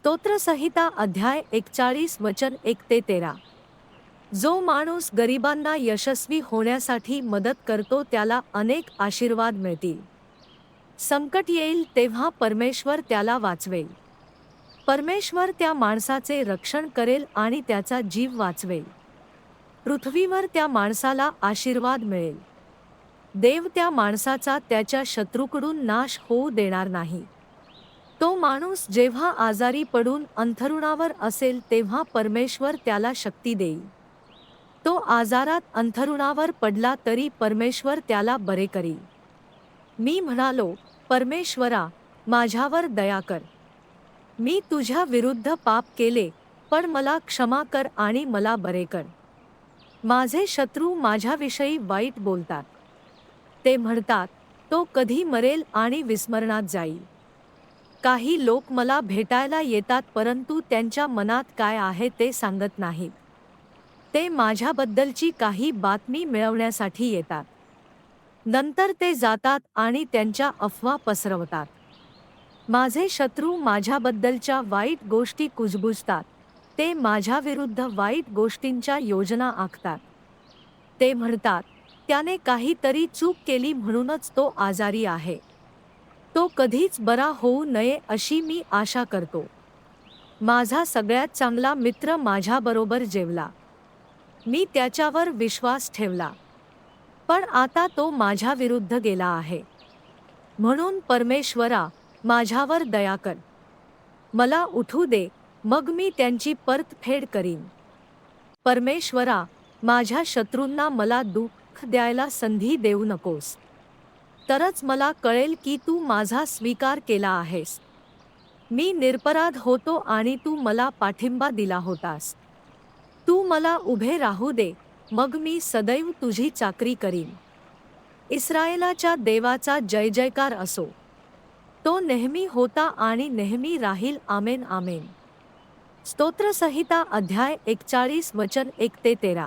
स्तोत्रसंहिता अध्याय एकचाळीस वचन एक ते तेरा. जो माणूस गरिबांना यशस्वी होण्यासाठी मदत करतो त्याला अनेक आशीर्वाद मिळतील. संकट येईल तेव्हा परमेश्वर त्याला वाचवेल. परमेश्वर त्या माणसाचे रक्षण करेल आणि त्याचा जीव वाचवेल. पृथ्वीवर त्या माणसाला आशीर्वाद मिळेल. देव त्या माणसाचा त्याच्या शत्रूकडून नाश होऊ देणार नाही. तो माणूस जेव्हा आजारी पडून अंथरुणावर असेल तेव्हा परमेश्वर त्याला शक्ती देईल. तो आजारात अंथरुणावर पडला तरी परमेश्वर त्याला बरे करील. मी म्हणालो परमेश्वरा माझ्यावर दया कर. मी तुझ्या विरुद्ध पाप केले पण मला क्षमा कर आणि मला बरे कर. माझे शत्रू माझ्याविषयी वाईट बोलतात. ते म्हणतात तो कधी मरेल आणि विस्मरणात जाईल. काही लोक मला भेटायला येतात परंतु त्यांच्या मनात काय आहे ते सांगत नाहीत ते माझ्याबद्दलची काही बातमी मिळवण्यासाठी येतात. नंतर ते जातात आणि त्यांच्या अफवा पसरवतात. माझे शत्रू माझ्याबद्दलच्या वाईट गोष्टी कुजबुजतात. ते माझ्याविरुद्ध वाईट गोष्टींच्या योजना आखतात. ते म्हणतात त्याने काहीतरी चूक केली म्हणूनच तो आजारी आहे. तो कधीच बरा होऊ नये अशी मी आशा करतो. माझा सगळ्यात चांगला मित्र माझ्याबरोबर जेवला. मी त्याच्यावर विश्वास ठेवला. पण आता तो माझ्या विरुद्ध गेला आहे. म्हणून परमेश्वरा माझ्यावर दया कर. मला उठू दे मग मी त्यांची परतफेड करीन. परमेश्वरा माझ्या शत्रूंना मला दुःख द्यायला संधी देऊ नकोस. तरच मला कळेल की तू माझा स्वीकार केला आहेस. मी निरपराध होतो आणि तू मला पाठिंबा दिला होतास. तू मला उभे राहू दे मग मी सदैव तुझी चाकरी करीन. इस्रायलाच्या देवाचा जय जयकार असो. तो नेहमी होता आणि नेहमी राहील आमेन आमेन. स्तोत्रसंहिता अध्याय एकचाळीस वचन एक ते तेरा.